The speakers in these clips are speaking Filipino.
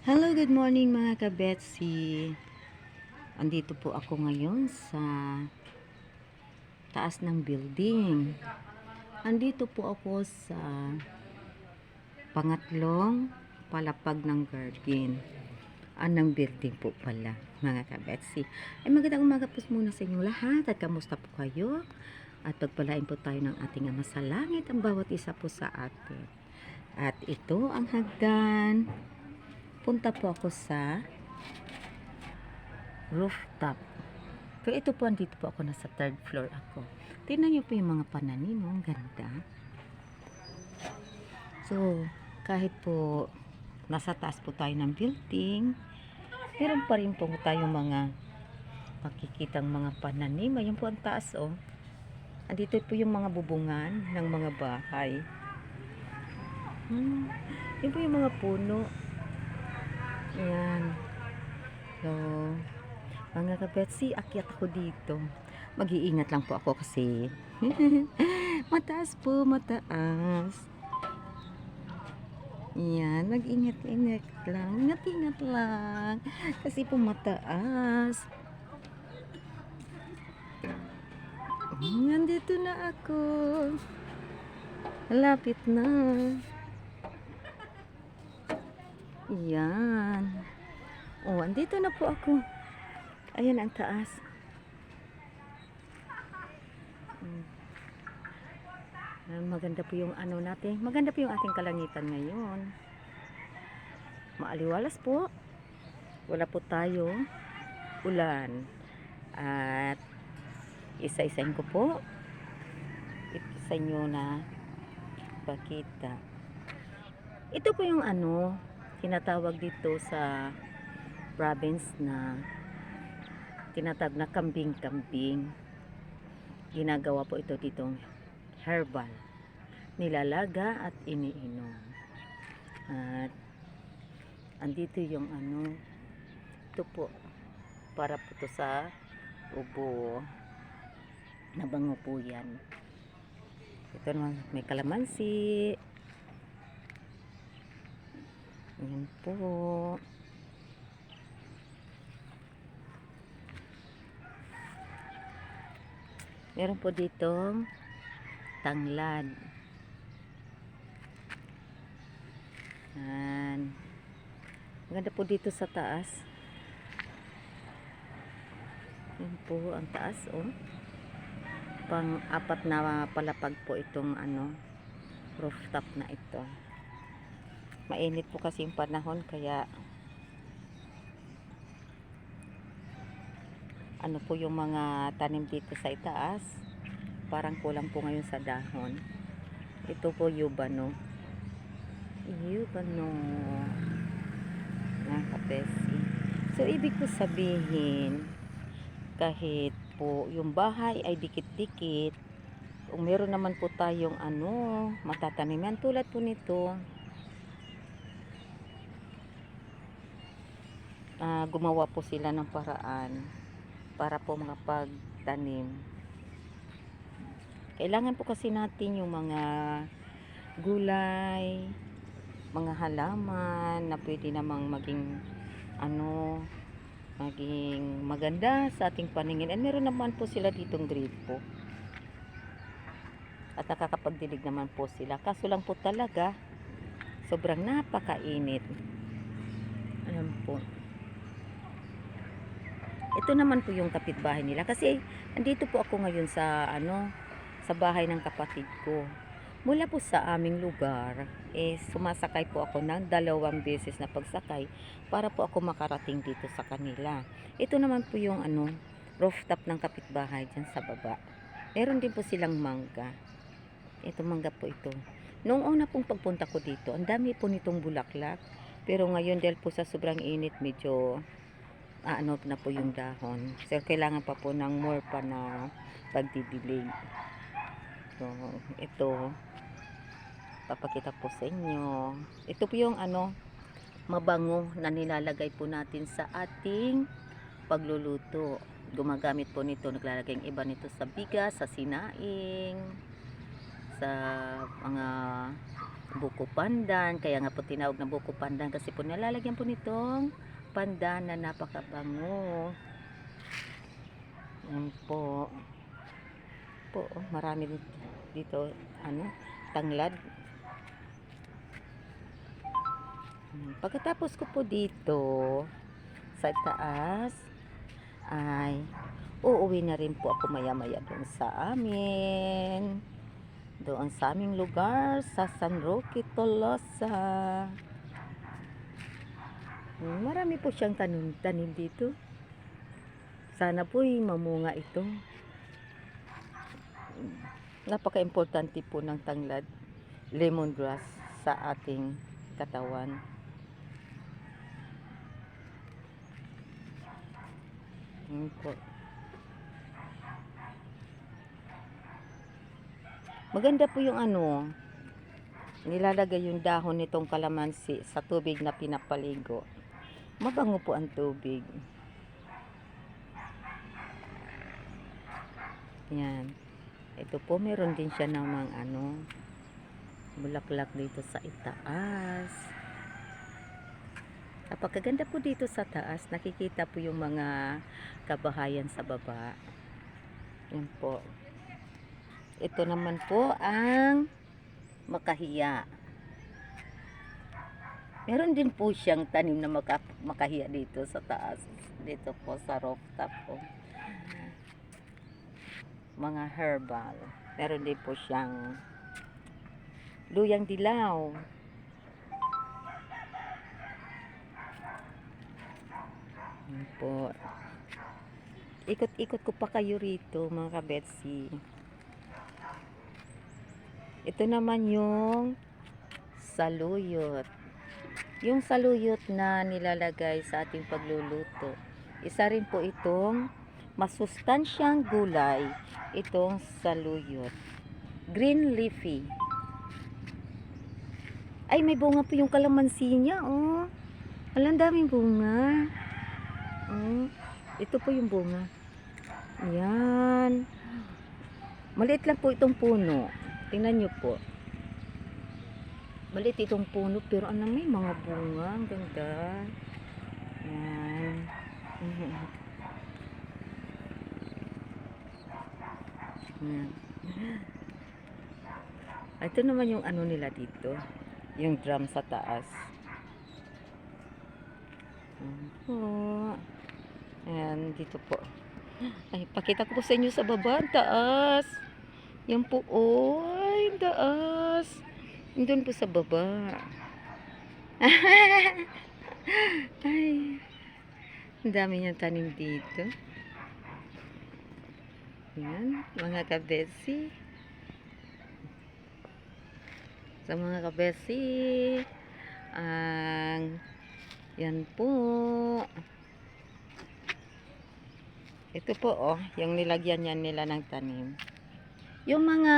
Hello, good morning mga kabetsi. Andito po ako ngayon sa taas ng building. Andito po ako sa pangatlong palapag ng garden. Anong building po pala, mga kabetsi. Ay magandang umaga po muna sa inyo lahat at kamusta po kayo? At pagpalain po tayo ng ating ama sa langit ang bawat isa po sa atin. At ito ang hagdan punta po ako sa rooftop. Pero ito po, andito po ako, nasa third floor ako. Tingnan niyo po yung mga pananim, ang ganda. So, kahit po nasa taas po tayo ng building, meron pa rin po tayong mga makikitang mga pananim. Ayan po ang taas, oh. Andito po yung mga bubungan ng mga bahay. Hmm. Yun po yung mga puno. Ayan. So, mga kabetsi, akyat ako dito. Mag-iingat lang po ako kasi mataas po, mataas. Ayan, mag-ingat-ingat lang. Ingat-ingat lang. Kasi po mataas. Nandito na ako. Malapit na. Yan. Oh, andito na po ako. Ayan ang taas. Hmm. Ah, Maganda po yung ano natin. Maganda po yung ating kalangitan ngayon. Maaliwalas po. Wala po tayo. Ulan. At isa-isain ko po. Ito sa inyo na pakita. Ito po yung ano, tinatawag dito sa province na tinatawag na kambing-kambing. Ginagawa po ito ditong herbal. Nilalaga at iniinom. At andito yung ano, ito po, para po to sa ubo. Nabango po yan. Ito naman, may kalamansi. Ayan po. Meron po ditong tanglad. Ayan. Maganda po dito sa taas. Ayan po ang taas, oh. Pang apat na palapag po itong ano, rooftop na ito mainit po kasi yung panahon kaya ano po yung mga tanim dito sa itaas? Parang kulang po ngayon sa dahon. Ito po yubano. Yubano. Mga kapesi so ibig ko sabihin kahit po yung bahay ay dikit-dikit kung meron naman po tayong ano matataniman tulad po nito ah, gumawa po sila ng paraan para po makapagtanim. Kailangan po kasi natin yung mga gulay, mga halaman na pwede namang maging ano, maging maganda sa ating paningin. And meron naman po sila ditong gripo. At nakakapagdilig naman po sila. Kaso lang po talaga, sobrang napakainit. Alam po. Ito naman po yung kapitbahay nila kasi andito po ako ngayon sa ano sa bahay ng kapatid ko. Mula po sa aming lugar, eh, sumasakay po ako ng dalawang beses na pagsakay para po ako makarating dito sa kanila. Ito naman po yung ano, rooftop ng kapitbahay dyan sa baba. Meron din po silang mangga. Ito mangga po ito. Noong una pong pagpunta ko dito, ang dami po nitong bulaklak. Pero ngayon dahil po sa sobrang init, medyo ano na po yung dahon. So, kailangan pa po ng more pa na pagdidilig. So, ito, papakita po sa inyo. Ito po yung ano, mabango na nilalagay po natin sa ating pagluluto. Gumagamit po nito, naglalagay yung iba nito sa bigas, sa sinaing, sa mga buko pandan. Kaya nga po tinawag na buko pandan kasi po nalalagyan po nitong pandan na napakabango. Yan po. Po, marami dito, dito ano, tanglad. Hmm, Pagkatapos ko po dito sa taas ay uuwi na rin po ako maya-maya doon sa amin. Doon sa aming lugar sa San Roque, Tolosa. Hmm, Marami po siyang tanim-tanim dito. Sana po mamunga ito. Hmm, Napaka-importante po ng tanglad lemongrass sa ating katawan. Yun po. Maganda po yung ano, nilalagay yung dahon nitong kalamansi sa tubig na pinapaligo. Mabango po ang tubig. Yan. Ito po, meron din siya namang ano, bulaklak dito sa itaas. Napakaganda po dito sa taas. Nakikita po yung mga kabahayan sa baba. Yan po. Ito naman po ang makahiya. Meron din po siyang tanim na maka, makahiya dito sa taas. Dito po sa rooftop po. Mga herbal. Meron din po siyang luyang dilaw. Yan po. Ikot-ikot ko pa kayo rito mga kabetsi. Ito naman yung saluyot. Yung saluyot na nilalagay sa ating pagluluto. Isa rin po itong masustansyang gulay. Itong saluyot. Green leafy. Ay, may bunga po yung kalamansi niya, oh. Alang daming bunga. Oh, ito po yung bunga. Yan. Maliit lang po itong puno. Tingnan nyo po. Maliit itong puno pero ano may mga bunga. Ang ganda. Yan. Yan. Ito naman yung ano nila dito. Yung drum sa taas. Po. Ayan, dito po. Ay, pakita ko po sa inyo sa baba, taas. Yan po, oh, ay, taas. Doon po sa baba. ay, ang dami niyang tanim dito. Yan, mga kabesi. Sa mga kabesi, ang yan po. Ito po oh, yung nilagyan niya nila ng tanim. Yung mga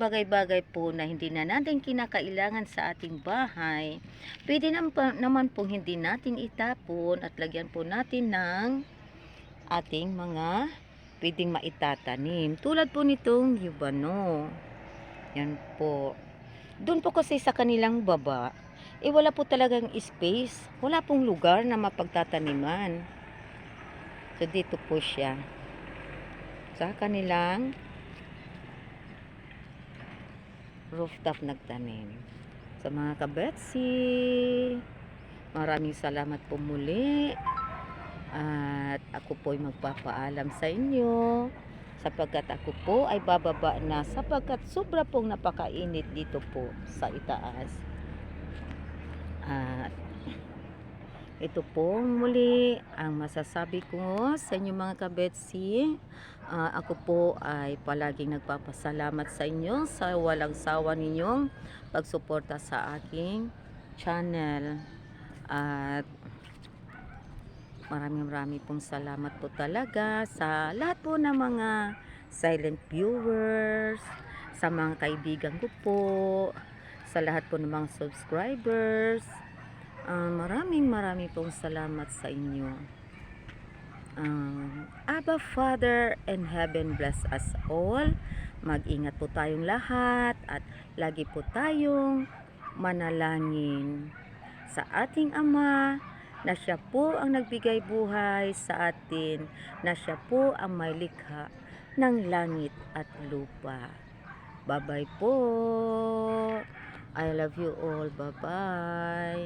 bagay-bagay po na hindi na natin kinakailangan sa ating bahay, pwede naman, po- naman pong hindi natin itapon at lagyan po natin ng ating mga pwedeng maitatanim. Tulad po nitong yubano. Yan po. Doon po kasi sa kanilang baba, eh wala po talagang space. Wala pong lugar na mapagtataniman. So dito po siya. Sa kanilang rooftop nagtanim. Sa mga kabetsi, maraming salamat po muli. At ako po ay magpapaalam sa inyo sapagkat ako po ay bababa na sapagkat sobra pong napakainit dito po sa itaas. At ito po muli ang masasabi ko sa inyo mga kabetsi. Ah, ako po ay palaging nagpapasalamat sa inyo sa walang sawa ninyong pagsuporta sa aking channel. At maraming maraming pong salamat po talaga sa lahat po ng mga silent viewers, sa mga kaibigan ko po, sa lahat po ng mga subscribers. Ah, maraming maraming pong salamat sa inyo. Um, Abba Father in heaven bless us all. Mag-ingat po tayong lahat at lagi po tayong manalangin sa ating Ama na siya po ang nagbigay buhay sa atin, na siya po ang may likha ng langit at lupa. Bye-bye po. I love you all. Bye-bye.